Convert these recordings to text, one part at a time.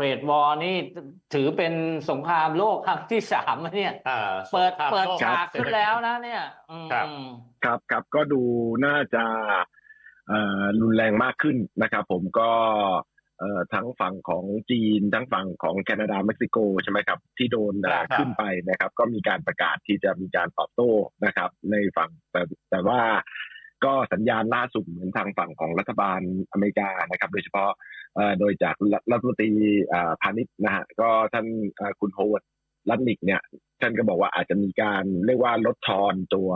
เทรดวอร์นี่ถือเป็นสงครามโลกครั้งที่สามนะเนี่ยอ่าเปิดสงครามเปิดโลกฉากขึ้นแล้วนะ เนี่ยอืมครับครับครับก็ดูน่าจะเอ่อรุนแรงมากขึ้นนะครับ ผมก็เอ่อทั้งฝั่งของจีน ทั้งฝั่งของแคนาดาเม็กซิโกใช่ไหมครับ ที่โดนเอ่อครับขึ้นไปนะครับ ก็มีการประกาศที่จะมีการตอบโต้นะครับ ในฝั่งแต่แต่ว่า ก็สัญญาณล่าสุดเหมือนทางฝั่งของรัฐบาลอเมริกานะครับ โดยเฉพาะโดยจากรัฐมนตรีพาณิชย์นะฮะก็ท่านคุณโฮเวิร์ดลัตนิกเนี่ยท่านก็บอกว่าอาจจะมีการเรียกว่าลดทอนตัว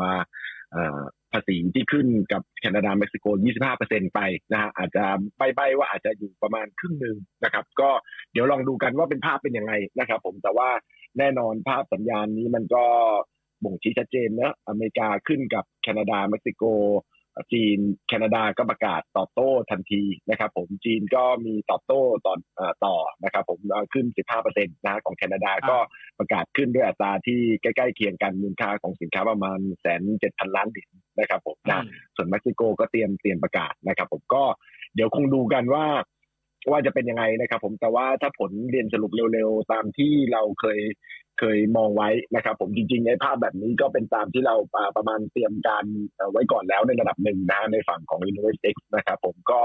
ภาษีที่ขึ้นกับแคนาดาเม็กซิโก 25%ไปนะฮะอาจจะใบๆว่าอาจจะอยู่ประมาณครึ่งหนึ่งนะครับ ก็เดี๋ยวลองดูกันว่าเป็นภาพเป็นยังไงนะครับ ผมแต่ว่าแน่นอนภาพสัญญาณนี้มันก็บ่งชี้ชัดเจนนะอเมริกาขึ้นกับแคนาดาเม็กซิโก จีนแคนาดาก็ประกาศตอบโต้ทันทีนะครับ ผมจีนก็มีตอบโต้ต่อเอ่อต่อนะครับผมเอ่อขึ้น 15%นะของแคนาดาก็ประกาศขึ้นด้วยอัตราที่ใกล้ๆเคียงกันมูลค่าของสินค้าประมาณแสนเจ็ดพันล้านเหรียญนะครับผมนะส่วนเม็กซิโกก็เตรียมเตรียมประกาศนะครับ ผมก็เดี๋ยวคงดูกันว่า ว่าจะเป็นยังไงนะครับ ผมแต่ว่าถ้าผลเรียนสรุปเร็วๆ ตามที่เราเคยเคยมองไว้นะครับ ผมจริงๆในภาพแบบนี้ก็เป็นตามที่เราอ่าประมาณเตรียมการเอ่อไว้ก่อนแล้วในระดับหนึ่งนะในฝั่งของ InnovestX นะครับ ผมก็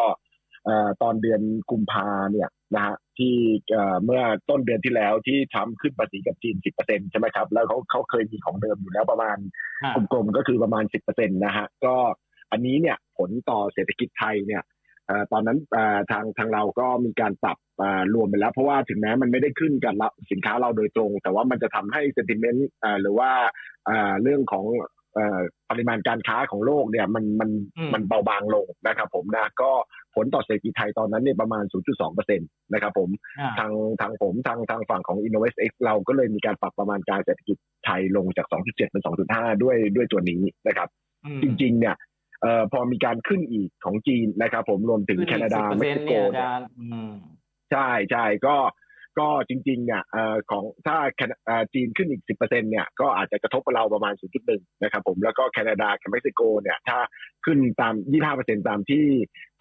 เอ่อตอนเดือนกุมภาเนี่ยนะฮะที่เอ่อเมื่อต้นเดือนที่แล้วที่ทำขึ้นภาษีกับจีน 10%ใช่ไหมครับ แล้วเขาเขาเคยมีของเดิมอยู่แล้วประมาณอ่ากลมๆก็คือประมาณ 10%นะฮะก็อันนี้เนี่ยผลต่อเศรษฐกิจไทยเนี่ยเอ่อ ตอนนั้นเอ่อทางทางเราก็มีการปรับเอ่อรวมไปแล้ว เพราะว่าถึงแม้มันไม่ได้ขึ้นกับเราสินค้าเราโดยตรง แต่ว่ามันจะทำให้ sentiment เอ่อหรือว่าเอ่อเรื่องของเอ่อปริมาณการค้าของโลกเนี่ยมันมันอืมมันเบาบางลงนะครับผมนะก็ผลต่อเศรษฐกิจไทยตอนนั้นเนี่ยประมาณ 0.2%นะครับผมอ่าทางทางผมทางทางฝั่งของ InnovestX เราก็เลยมีการปรับประมาณการเศรษฐกิจไทยลงจาก 2.7 เป็น 2.5 ด้วยด้วยตัวนี้นะครับอืมจริงๆเนี่ย เอ่อพอมีการขึ้นอีกของจีนนะครับผมรวมถึงขึ้นแคนาดา10%เม็กซิโกเนี่ยอาเนี่ยจารย์อืมใช่ใช่ก็ ก็จริงๆเนี่ยเอ่อของถ้าแคนาเอ่อจีนขึ้นอีก 10%เนี่ยก็อาจจะกระทบกับเราประมาณ 0.1 นะครับผมแล้วก็แคนาดากับเม็กซิโกเนี่ยถ้าขึ้นตาม 25%ตามที่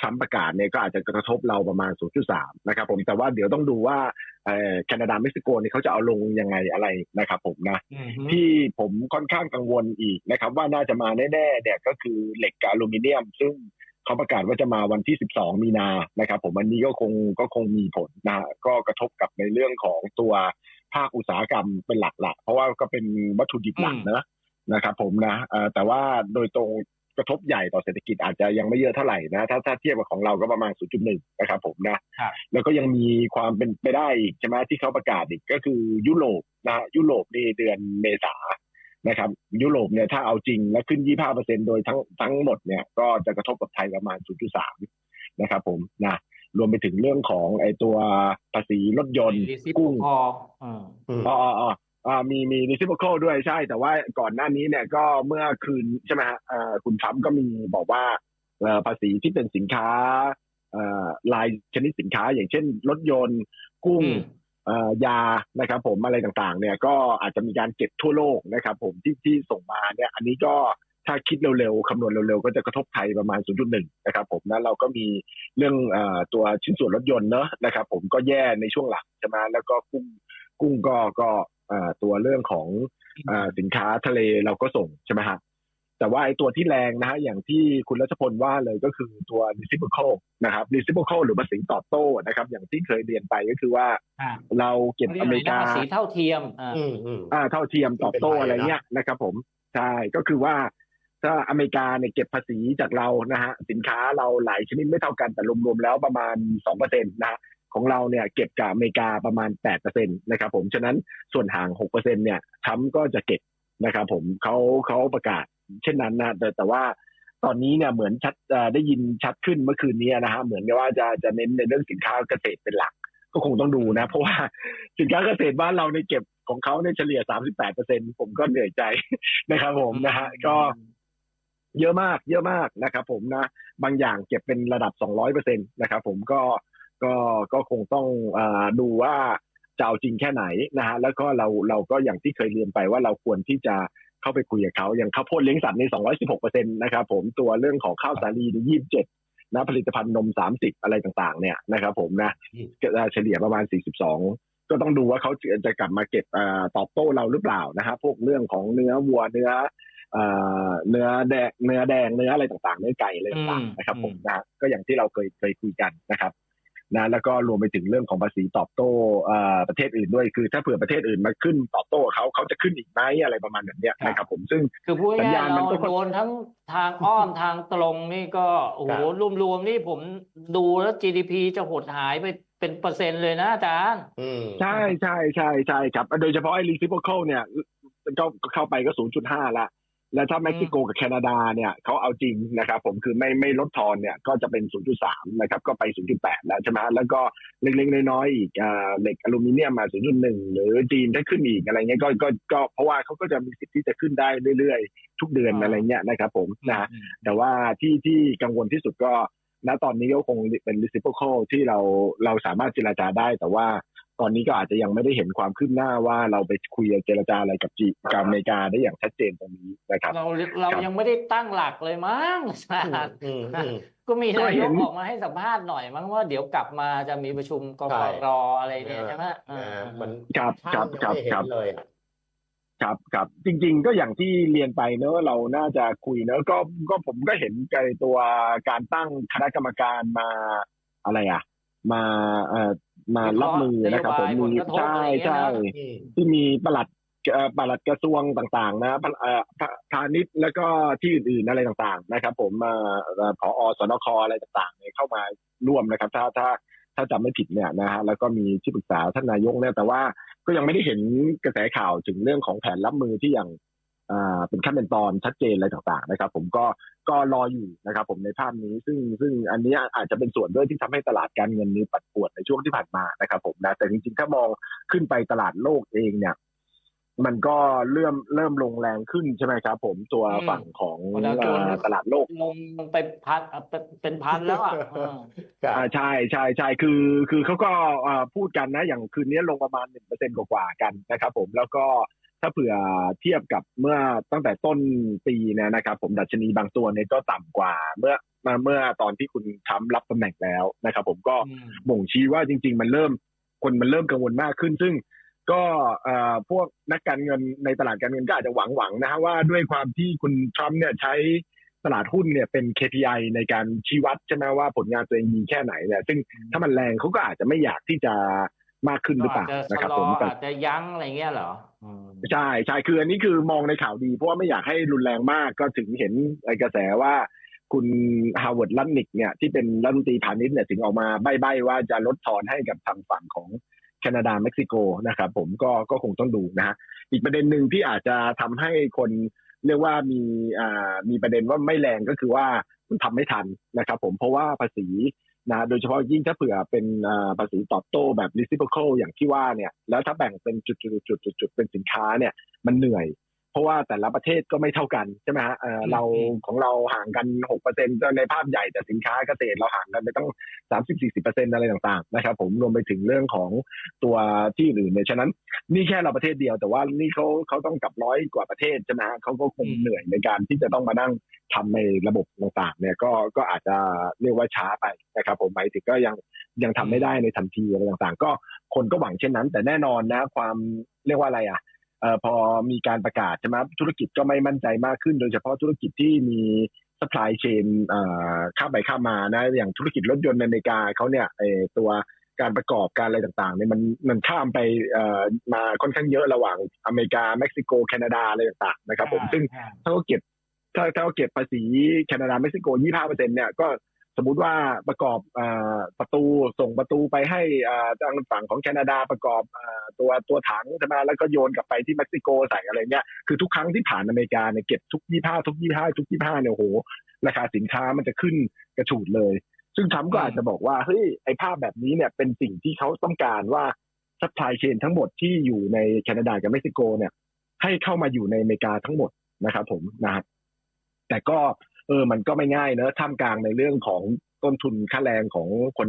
ทรัมป์ประกาศเนี่ยก็อาจจะกระทบเราประมาณ 0.3 นะครับผมแต่ว่าเดี๋ยวต้องดูว่าเอ่อแคนาดาเม็กซิโกเนี่ยเขาจะเอาลงยังไงอะไรนะครับผมนะอืมฮึที่ผมค่อนข้างกังวลอีกนะครับว่าน่าจะมาแน่ๆเนี่ยก็คือเหล็กกับอลูมิเนียม ซึ่ง เขาประกาศว่าจะมาวันที่ 12 มีนานะครับ ผมอันนี้ก็คงก็คงมีผลนะฮะก็กระทบกับในเรื่องของตัวภาคอุตสาหกรรมเป็นหลักๆ เพราะว่าก็เป็นวัตถุดิบหลักนะนะครับ ผมนะเอ่อแต่ว่าโดยตรงกระทบใหญ่ต่อเศรษฐกิจอาจจะยังไม่เยอะเท่าไหร่นะถ้าถ้าเทียบกับของเราก็ประมาณ 0.1 นะครับผมนะครับแล้วก็ยังมีความเป็นไปได้อีกใช่ไหมที่เขาประกาศอีกก็คือยุโรปนะฮะยุโรปนี่เดือนเมษา นะครับยุโรปเนี่ยถ้าเอาจริงแล้วขึ้น 25%โดยทั้งทั้งหมดเนี่ยก็จะกระทบกับไทยประมาณ 0.3 นะครับผมนะรวมไปถึงเรื่องของไอตัวภาษีรถยนต์รีซิปกุ้งพออืมอืมอ๋ออ๋ออ๋ออ่ามีมี reciprocal ด้วยใช่ แต่ว่าก่อนหน้านี้เนี่ยก็เมื่อคืนใช่ไหมฮะเอ่อคุณทรัมป์ก็มีบอกว่าเอ่อภาษีที่เป็นสินค้าเอ่อรายชนิดสินค้า อย่างเช่น รถยนต์กุ้งอืมเอ่อ ยานะครับผมอะไรต่างๆเนี่ยก็อาจจะมีการเก็บทั่วโลกนะครับผมที่ที่ส่งมาเนี่ยอันนี้ก็ถ้าคิดเร็วๆ คำนวณเร็วๆ ก็จะกระทบไทยประมาณ 0.1 นะครับผมนะเราก็มีเรื่องอตัวชิ้นส่วนรถยนต์เนอะนะครับผมก็แย่ในช่วงหลังใช่ไหมแล้วก็กุ้งกุ้งก็ก็ตัวเรื่องของเอ่อสินค้าทะเลเราก็ส่งใช่ไหมฮะ แต่ว่าไอ้ตัวที่แรงนะฮะอย่างที่คุณรัชพลว่าเลยก็คือตัว reciprocal นะครับ reciprocal หรือภาษีตอบโต้นะครับ อย่างที่เคยเรียนไปก็คือว่าอ่าเราเก็บเรียกออะเมไรรินะกาภาษีเท่าเทียมอ่าอืมอืมอ่าเท่าเทียมตอบโต้เป็นไปอะไรนะเงี้ยนะครับผมใช่ก็คือว่าถ้าอเมริกาเนี่ยเก็บภาษีจากเรานะฮะสินค้าเราหลายชนิดไม่เท่ากันแต่รวมๆแล้วประมาณสองเปอร์เซ็นต์นะฮะของเราเนี่ยเก็บกับอเมริกาประมาณแปดเปอร์เซ็นต์นะครับผมฉะนั้นส่วนห่างหกเปอร์เซ็นต์เนี่ยทรัมป์ก็จะเก็บ นะครับผมเขาเขาประกาศเช่นนั้นนะแต่แต่ว่าตอนนี้เนี่ยเหมือนชัดได้ยินชัดขึ้นเมื่อคืนนี้นะฮะเหมือนกับว่าจะจะเน้นในเรื่องสินค้าเกษตรเป็นหลัก ก็คงต้องดูนะ เพราะว่าสินค้าเกษตรบ้านเราในเก็บของเขาในยเฉลี่ย 38เปอร์เซ็นผมก็เหนื่อยใจนะครับผมนะฮะก็เยอะมาก เยอะมากนะครับผมนะ บางอย่างเก็บเป็นระดับ 200เปอร์เซ็นนะครับผมก็ก็ก็คงต้องอาดูว่า จะเอาจริงแค่ไหนนะฮะแล้วก็เราเราก็อย่างที่เคยเรียนไปว่าเราควรที่จะเข้าไปคุยกับเขาอย่างข้าวโพดเลี้ยงสัตว์ใน216เปอร์เซ็นนะครับผมตัวเรื่องของข้าวสาลีใน27นะผลิตภัณฑ์นม 30 อะไรต่างๆ เนี่ยนะครับผมนะเฉลี่ยประมาณ 42 ก็ต้องดูว่าเขาจะกลับมาเก็บอตอบโต้เราหรือเปล่านะฮะพวกเรื่องของเนื้อวัวเนื้อเนื้อแดงเนื้อแดงเนื้ออะไรต่างๆ เนื้อไก่อะไรต่างๆนะครับผมนะก็อย่างที่เราเคยเคยคุยกันนะครับ นะแล้วก็รวมไปถึงเรื่องของภาษีตอบโต้เอ่อประเทศอื่นด้วยคือถ้าเผื่อประเทศอื่นมาขึ้นตอบโต้เขาเขาจะขึ้นอีกไหมอะไรประมาณแบบเนี้ยนะครับผมซึ่งคือพูดสัญง่าญายณๆมันเราก็โดนทั้งทางอ้อมทางตรงนี่ก็โอ้โหครับรวมๆนี่ผมดูแล้ว GDP จะหดหายไปเป็นเปอร์เซ็นต์เลยนะอาจารย์อืมใช่ใช่ใช่ใช่ครับ โดยเฉพาะไอ้ reciprocal เนี่ยก็ก็เข้าไปก็ 0.5 ละ แล้วถ้าเม็กซิโกกับแคนาดาเนี่ยเขาเอาจริงนะครับ ผมคือไม่ไม่ลดทอนเนี่ยก็จะเป็น 0.3 นะครับ ก็ไป 0.8 แล้วใช่ไหมแล้วก็เล็กๆน้อยๆอีกอ่าเหล็กอลูมิเนียมมา 0.1 หรือจีนถ้าขึ้นอีกอะไรเงี้ยก็ก็ก็เพราะว่าเขาก็จะมีสิทธิ์ที่จะขึ้นได้เรื่อยๆ ทุกเดือนอ่าอะไรเงี้ยนะครับผมนะแต่ว่าที่ที่กังวลที่สุดก็ณตอนนี้ก็คงเป็น reciprocal ที่เราเราสามารถเจรจาได้แต่ว่า ตอนนี้ก็อาจจะยังไม่ได้เห็นความคืบหน้าว่าเราไปคุยเจรจาอะไรกับจีกับอเมริกาได้อย่างชัดเจนตรงนี้นะครับ เราเราครับยังไม่ได้ตั้งหลักเลยมั้งอาจารย์อืมอืมก็มีก็นายเห็กนออกมาให้สัมภาษณ์หน่อยมั้งว่าเดี๋ยวกลับมาจะมีประชุมกใช่กรอะไรเนี่ยใช่ไหมนะอ่าฮะมันครับภาครัพบยังครับไม่เห็ครับนเลยอะครับครับจริง ๆ ก็อย่างที่เรียนไปเนอะเราน่าจะคุยเนอะก็ก็ผมก็เห็นไกตัวการตั้งคณะกรรมการมาอะไรอะ มาเอ่อ มารับมือนะครับผมนโยบายผลมีกระทบใช่อะไรอย่างเงี้ยใช่นะอืมที่มีประหลัดเอ่อปลัดกระทรวงต่างๆนะพะเอ่อพะพาณิชย์แล้วก็ที่อื่นๆอะไรต่างๆ นะครับ ผมมาเอ่อผอสนคอะไรต่างๆเนี่ยเข้ามาร่วมนะครับ ถ้าถ้าถ้าจำไม่ผิดเนี่ยนะฮะแล้วก็มีที่ปรึกษาท่านนายกเนี่ยแต่ว่าก็ยังไม่ได้เห็นกระแสข่าวถึงเรื่องของแผนรับมือที่อย่างอ่าเป็นขั้นเป็นตอนชัดเจนอะไรต่างๆ นะครับ ผมก็ ก็รออยู่นะครับผมในภาพนี้ซึ่งซึ่งอันนี้อาจจะเป็นส่วนด้วยที่ทำให้ตลาดการเงินนี้ปัดปวดในช่วงที่ผ่านมานะครับผมนะแต่จริงๆ ถ้ามองขึ้นไปตลาดโลกเองเนี่ย มันก็เริ่มเริ่มลงแรงขึ้นใช่ไหมครับผมตัวอืมฝั่งของโอ้แล้วโจรเอ่อตลาดโลกลงไปพันอะเป็นเป็นพันแล้วอะอืมครับอ่าใช่ใช่ใช่คือ คือเขาก็อ่าพูดกันนะ อย่างคืนนี้ลงประมาณหนึ่งเปอร์เซ็นกว่าๆกันนะครับผมแล้วก็ ถ้าเผื่อเทียบกับเมื่อตั้งแต่ต้นปีเนี่ยนะครับ ผมดัชนีบางตัวเนี่ยก็ต่ำกว่า เมื่อมาเมื่อตอนที่คุณทรัมป์รับตำแหน่งแล้วนะครับ ผมก็อืมบ่งชี้ว่าจริง ๆ มันเริ่มคนมันเริ่มกังวลมากขึ้น ซึ่งก็เอ่อพวกนักการเงินในตลาดการเงินก็อาจจะหวังหวังๆนะฮะว่าด้วยความที่คุณทรัมป์เนี่ยใช้ตลาดหุ้นเนี่ยเป็น KPI ในการชี้วัดใช่ไหมว่าผลงานตัวเองดีแค่ไหนเนี่ยซึ่งถ้ามันแรงเขาก็อาจจะไม่อยากที่จะ มากขึ้นหรือเปล่าอาจจะนะครับชะลผอมแต่อาจจะยั้งอะไรเงี้ยเหรออืมใช่ใช่คืออันนี้คือมองในข่าวดี เพราะว่าไม่อยากให้รุนแรงมากก็ถึงเห็นไอ้กระแสว่าคุณฮาวเวิร์ดลันนิกเนี่ยที่เป็นรัฐมนตรีพาณิชย์เนี่ยถึงออกมาใบ้ๆว่าจะลดทอนให้กับทางฝั่งของแคนาดาเม็กซิโกนะครับผมก็ก็คงต้องดูนะฮะอีกประเด็นหนึ่งที่อาจจะทำให้คนเรียกว่ามีอ่ามีประเด็นว่าไม่แรงก็คือว่ามันทำไม่ทันนะครับผมเพราะว่าภาษี นะโดยเฉพาะยิ่งถ้าเผื่อเป็นอ่าภาษีตอบโต้แบบ reciprocal อย่างที่ว่าเนี่ยแล้วถ้าแบ่งเป็นจุดๆๆๆเป็นสินค้าเนี่ยมันเหนื่อย เพราะว่าแต่ละประเทศก็ไม่เท่ากันใช่ไหมฮะเอ่ออืมเราอืมของเราห่างกันหกเปอร์เซ็นต์ในภาพใหญ่แต่สินค้าเกษตรเราห่างกันไปตั้งสามสิบสี่สิบเปอร์เซ็นต์อะไรต่างๆนะครับผมรวมไปถึงเรื่องของตัวที่อื่นเนี่ยฉะนั้น นี่แค่เราประเทศเดียวแต่ว่านี่เขาเขาต้องกับร้อยกว่าประเทศใช่ไหมฮะเขาก็คงอืมเหนื่อยในการที่จะต้องมานั่ง ทำในระบบต่างๆ เนี่ยก็ก็อาจจะเรียกว่าช้าไปนะครับผมหมายถึงก็ยังยังทำไม่ได้ในทันทีอะไรต่างๆ ก็คนก็หวังเช่นนั้น แต่แน่นอนนะความเรียกว่าอะไรอะเอ่อพอมีการประกาศใช่ไหมธุรกิจก็ไม่มั่นใจมากขึ้น โดยเฉพาะธุรกิจที่มี supply chain เอ่อข้ามไปข้ามมานะอย่างธุรกิจรถยนต์ในอเมริกาเขาเนี่ยเอ่อตัวการประกอบการอะไรต่างๆเนี่ยมันมันข้ามไปเอ่อมาค่อนข้างเยอะระหว่างอเมริกาเม็กซิโกแคนาดาอะไรต่างๆนะครับผมซึ่งอ่าถ้าเขาเก็บ ถ้าถ้าเขาเก็บภาษีแคนาดาเม็กซิโก25เปอร์เซ็นเนี่ยก็สมมุติว่าประกอบอประตูส่งประตูไปให้ทางฝั่งของแคนาดาประกอบอตัวตัวถังใช่ไหมแล้วก็โยนกลับไปที่เม็กซิโกใส่อะไรเงี้ยคือทุกครั้งที่ผ่านอเมริกาเนี่ยเก็บทุก25ทุก25ทุก25เนี่ยโหราคาสินค้ามันจะขึ้นกระฉูดเลย ซึ่งทรัมก็อาจจะบอกว่าเฮ้ยไอภาพแบบนี้เนี่ยเป็นสิ่งที่เขาต้องการว่าซัพพลายเชนทั้งหมดที่อยู่ในแคนาดากับเม็กซิโกเนี่ยให้เข้ามาอยู่ในอเมริกาทั้งหมดนะครับผมนะครับ แต่ก็เออมันก็ไม่ง่ายเนอะท่ามกลางในเรื่องของต้นทุนค่าแรงของคน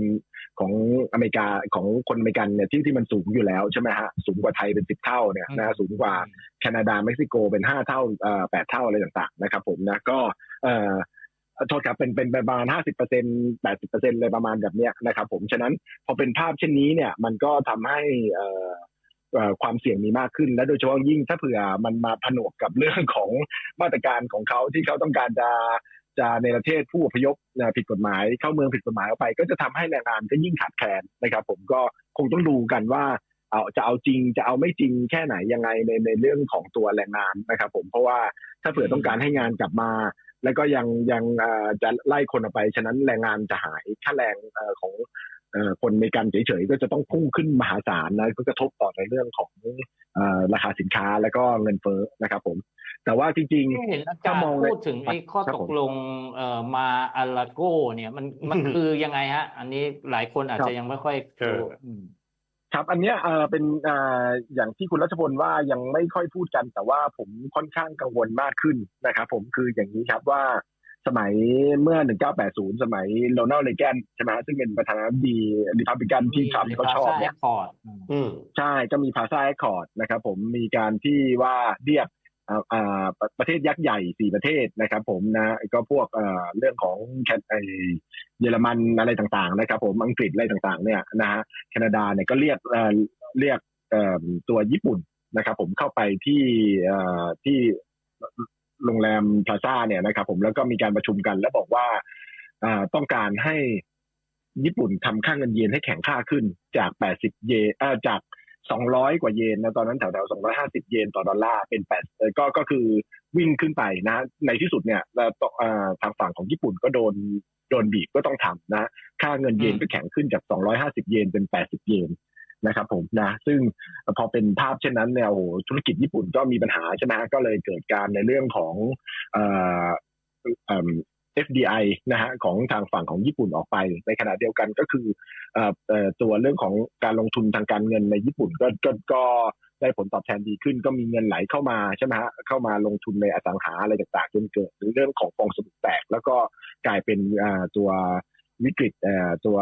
ของอเมริกาของคนอเมริกันเนี่ยที่ที่มันสูงอยู่แล้วใช่ไหมฮะสูงกว่าไทยเป็นสิบเท่าเนี่ยนะสูงกว่าแคนาดาเม็กซิโกเป็นห้าเท่าเอ่อแปดเท่าอะไรต่างๆนะครับผมนะก็เอ่อเอ่อโทษครับเป็นเป็นประมาณห้าสิบเปอร์เซ็นแปดสิบเปอร์เซ็นเลยประมาณแบบเนี้ยนะครับผมฉะนั้นพอเป็นภาพเช่นนี้เนี่ยมันก็ทำให้เอ่อ ความเสี่ยงมีมากขึ้น และโดยเฉพาะยิ่งถ้าเผื่อมันมาผนวกกับเรื่องของมาตรการของเขาที่เขาต้องการจะจะในประเทศผู้อพยพผิดกฎหมายเข้าเมืองผิดกฎหมายออกไป ก็จะทำให้แรงงานก็ยิ่งขาดแคลนนะครับ ผมก็คงต้องดูกันว่าเอาจะเอาจริงจะเอาไม่จริงแค่ไหนยังไงในในเรื่องของตัวแรงงานนะครับ ผมเพราะว่าถ้าเผื่อต้องการให้งานกลับมา แล้วก็ยังยังอ่อจะไล่คนออกไปฉะนั้นแรงงานจะหายค่าแรงอ่อของ คนในการเฉยๆก็จะต้องพุ่งขึ้นมหาศาลนะก็กระทบต่อในเรื่องของเอ่อราคาสินค้าแล้วก็เงินเฟ้อนะครับผม แต่ว่าจริงเห็นอาจารถ้าย์มองในพูดถึงไอ้ข้อครับตผกมลงเอ่อมาอาราโกเนี่ยมันมันอืมคือยังไงฮะ อันนี้หลายคนอาจครับจะยังไม่ค่อยเออรู้อืมครับอันเนี้ยเอ่อเป็นเอ่ออย่างที่คุณรัชพลว่ายังไม่ค่อยพูดกัน แต่ว่าผมค่อนข้างกังวลมากขึ้นนะครับผมคืออย่างนี้ครับว่า สมัยเมื่อ 1980 สมัยโรนัลด์เรแกนใช่ไหมฮะซึ่งเป็นประธานาธิบดีริพับลิกันที่ทรัมป์เขาชอบเนี่ยพอร์ตอืมใช่ก็มีพาซาแอคคอร์ดนะครับผมมีการที่ว่าเรียกอ่าอ่าประประเทศยักษ์ใหญ่สี่ประเทศนะครับผมนะก็พวกเอ่อเรื่องของแคไอเยอรมันอะไรต่างๆนะครับผมอังกฤษอะไรต่างๆเนี่ยนะฮะแคนาดาเนี่ยก็เรียกเอ่อเรียกเอ่อตัวญี่ปุ่นนะครับผมเข้าไปที่เอ่อที่ โรงแรมพลาซ่าเนี่ยนะครับ ผมแล้วก็มีการประชุมกัน แล้วบอกว่าต้องการให้ญี่ปุ่นทำค่าเงินเยนให้แข็งค่าขึ้นจาก 80 เยนอ่อจาก 200 กว่าเยนนะตอนนั้นแถวๆ 250 เยนต่อดอลลาร์เป็น8เออก็ก็คือวิ่งขึ้นไปนะ ในที่สุดเนี่ยเอ่อต้องอ่อทางฝั่งของญี่ปุ่นก็โดนโดนบีบก็ต้องทำนะ ค่าเงินเยนก็แข็งขึ้นจาก 250 เยนเป็น 80 เยน นะครับผมนะซึ่งพอเป็นภาพเช่นนั้นเนี่ยโอ้ธุรกิจญี่ปุ่นก็มีปัญหาใช่ไหมก็เลยเกิดการในเรื่องของเอ่อเอิ่ม FDI นะฮะของทางฝั่งของญี่ปุ่นออกไป ในขณะเดียวกันก็คือเอ่อเอ่อตัวเรื่องของการลงทุนทางการเงินในญี่ปุ่นก็ก็ก็ได้ผลตอบแทนดีขึ้น ก็มีเงินไหลเข้ามาใช่ไหมฮะเข้ามาลงทุนในอสังหาอะไรต่างๆจนเกิดเรื่องของฟองสบู่แตก แล้วก็กลายเป็นอ่าตัววิกฤตเอ่อตัว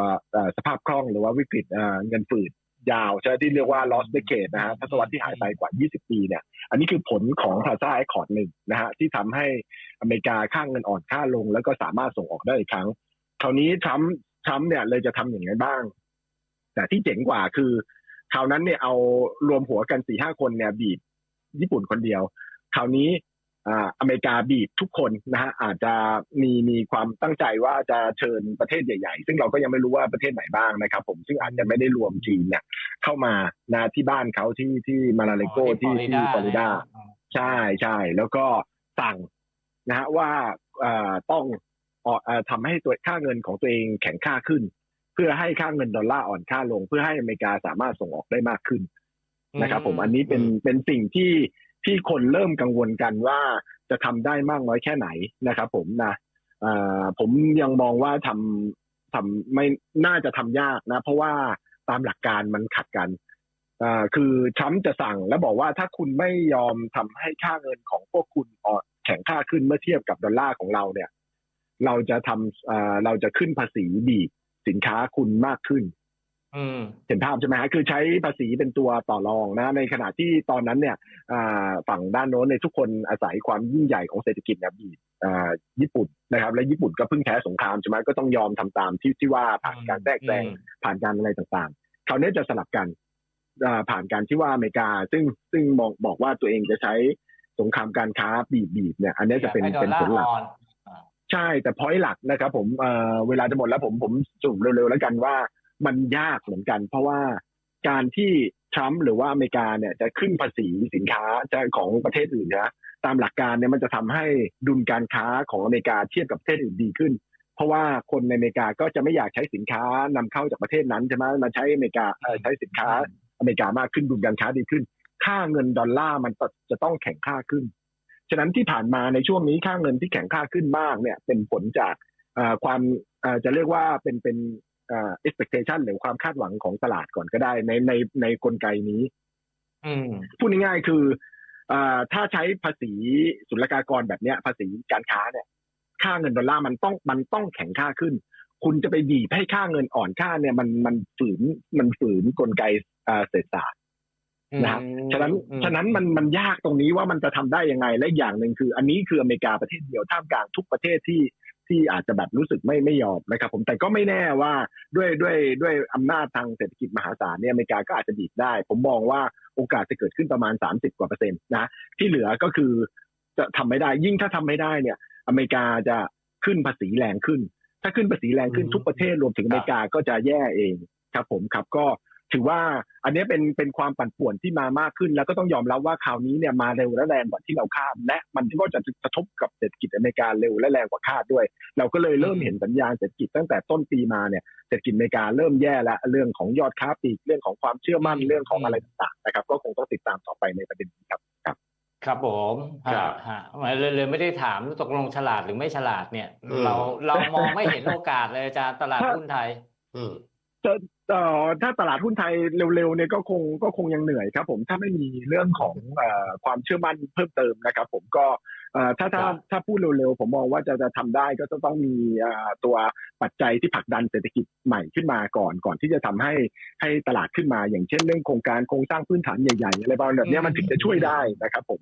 สภาพคล่องหรือว่าวิกฤตเอ่อเงินฝืด ยาวใช่ที่เรียกว่า lost decade นะฮะทศวรรษที่หายไปกว่า 20 ปีเนี่ย อันนี้คือผลของพาซาไอคอร์ดหนึ่งนะฮะที่ทำให้อเมริกาค่างเงินอ่อนค่าลง แล้วก็สามารถส่งออกได้อีกครั้ง คราวนี้ทรัมป์ทรัมป์เนี่ยเลยจะทำอย่างไรบ้าง แต่ที่เจ๋งกว่าคือคราวนั้นเนี่ยเอารวมหัวกันสี่ห้าคนเนี่ยบีบญี่ปุ่นคนเดียว คราวนี้ อ่าอเมริกาบีบทุกคนนะฮะอาจจะมีมีความตั้งใจว่าจะเชิญประเทศใหญ่ ๆ ซึ่งเราก็ยังไม่รู้ว่าประเทศไหนบ้างนะครับ ผมซึ่งอาจจะไม่ได้รวมจีนเนี่ยเข้ามานะที่บ้านเขาที่ที่มาลาเลโกที่ที่ฟลอริดาใช่ใช่แล้วก็สั่งนะฮะว่าเอ่อต้องเอ่อเอ่อทำให้ตัวค่าเงินของตัวเองแข็งค่าขึ้น เพื่อให้ค่าเงินดอลลาร์อ่อนค่าลง เพื่อให้อเมริกาสามารถส่งออกได้มากขึ้นนะครับ ผมอันนี้เป็นเป็นสิ่งที่ ที่คนเริ่มกังวลกันว่าจะทำได้มากน้อยแค่ไหนนะครับ ผมนะผมยังมองว่าทำทำไม่น่าจะทำยากนะ เพราะว่าตามหลักการมันขัดกันคือทรัมจะสั่งแล้วบอกว่าถ้าคุณไม่ยอมทำให้ค่าเงินของพวกคุณอ่อนแข็งค่าขึ้นเมื่อเทียบกับดอลลาร์ของเราเนี่ย เราจะทำเราจะขึ้นภาษีบีบสินค้าคุณมากขึ้น เห็นภาพใช่ไหมฮะคือใช้ภาษีเป็นตัวต่อรองนะ ในขณะที่ตอนนั้นเนี่ยอ่าฝั่งด้านโน้นในยทุกคนอาศัยความยิ่งใหญ่ของเศรษฐกิจเนี่ยบีบอ่าญี่ปุ่นนะครับ และญี่ปุ่นก็เพิ่งแพ้สงครามใช่ไหมก็ต้องยอมทำตามที่ที่ว่าผ่านการแทรกแซงผ่านการอะไรต่างๆคราวนี้จะสลับกันอ่าผ่านการที่ว่าอเมริกา ซึ่งซึ่งมองบอกว่าตัวเองจะใช้สงครามการค้าบีบบีบเนี่ย อันนี้จะเป็นให้ดอเป็ลนลาผร์ลหลักอ่อนใช่แต่พอยหลักนะครับ ผมเอ่อเวลาจะหมดแล้วผมผมสรุปเร็วๆแล้วกันว่า มันยากเหมือนกัน เพราะว่าการที่ทรัมป์หรือว่าอเมริกาเนี่ยจะขึ้นภาษีสินค้าจะของประเทศอื่นนะตามหลักการเนี่ยมันจะทำให้ดุลการค้าของอเมริกาเทียบกับประเทศอื่นดีขึ้น เพราะว่าคนในอเมริกาก็จะไม่อยากใช้สินค้านำเข้าจากประเทศนั้นใช่ไหมมาใช้อเมริกาใช้สินค้าอเมริกามากขึ้นดุลการค้าดีขึ้น ค่าเงินดอลลาร์มันจะต้องแข็งค่าขึ้น ฉะนั้นที่ผ่านมาในช่วงนี้ค่าเงินที่แข็งค่าขึ้นมากเนี่ยเป็นผลจากความจะเรียกว่าเป็นเป็น expectation หรือความคาดหวังของตลาดก่อนก็ได้ ในในในกลไกนี้อืมพูดง่ายๆคือเอ่อถ้าใช้ภาษีศุลกากรแบบเนี้ย ภาษีการค้าเนี่ย ค่าเงินดอลลาร์มันต้องมันต้องแข็งค่าขึ้น คุณจะไปบีบให้ค่าเงินอ่อนค่าเนี่ย มันมันฝืนมันฝืนกลไกเอ่อเศรษฐศาสตร์นะครับฉะนั้นอืมฉะนั้นมันมันยากตรงนี้ว่ามันจะทำได้ยังไงและอีกอย่างหนึ่งคือ อันนี้คืออเมริกาประเทศเดียวท่ามกลางทุกประเทศที่ ที่อาจจะแบบรู้สึกไม่ไม่ยอมนะครับ ผมแต่ก็ไม่แน่ว่าด้วยด้วยด้วยอำนาจทางเศรษฐกิจมหาศาลเนี่ยอเมริกาก็อาจจะดีดได้ ผมมองว่าโอกาสจะเกิดขึ้นประมาณ 30 กว่าเปอร์เซ็นต์นะที่เหลือก็คือจะทำไม่ได้ยิ่งถ้าทำไม่ได้เนี่ย อเมริกาจะขึ้นภาษีแรงขึ้น ถ้าขึ้นภาษีแรงขึ้นอืมทุกประเทศรวมถึงอเมริกาก็จะแย่เองครับผมครับก็ ถือว่าอันนี้เป็นเป็นความปั่นป่วนที่มามากขึ้น แล้วก็ต้องยอมรับว่าคราวนี้เนี่ยมาเร็วและแรงกว่าที่เราคาดและมันก็จะกระทบกับเศรษฐกิจอเมริกาเร็วและแรงกว่าคาดด้วย เราก็เลยเริ่มเห็นสัญญาณเศรษฐกิจตั้งแต่ต้นปีมาเนี่ยเศรษฐกิจอเมริกาเริ่มแย่แล้วเรื่องของยอดค้าปลีกเรื่องของความเชื่อมั่นอืมเรื่องของอะไรต่างๆนะครับ ก็คงต้องติดตามต่อไปในประเด็นนี้ครับครับครับผมครับฮะฮะเลยเลยไม่ได้ถามตกลงฉลาดหรือไม่ฉลาดเนี่ยอืมเราเรามองไม่เห็นโอกาสเลยอาจารย์ตลาดหุ้นไทย อืม จะเอ่อถ้าตลาดหุ้นไทยเร็วๆเนี่ยก็คงก็คงยังเหนื่อยครับ ผมถ้าไม่มีเรื่องของเอ่อความเชื่อมั่นเพิ่มเติมนะครับผมก็เอ่อถ้าถ้าครับถ้าพูดเร็วๆ ผมมองว่าจะจะทำได้ก็จะต้องมีเอ่อตัวปัจจัยที่ผลักดันเศรษฐกิจใหม่ขึ้นมาก่อนก่อนที่จะทำให้ให้ตลาดขึ้นมา อย่างเช่นเรื่องโครงการโครงสร้างพื้นฐานใหญ่ๆอะไรประมาณแบบเนี้ยมันถึงจะช่วยได้นะครับผม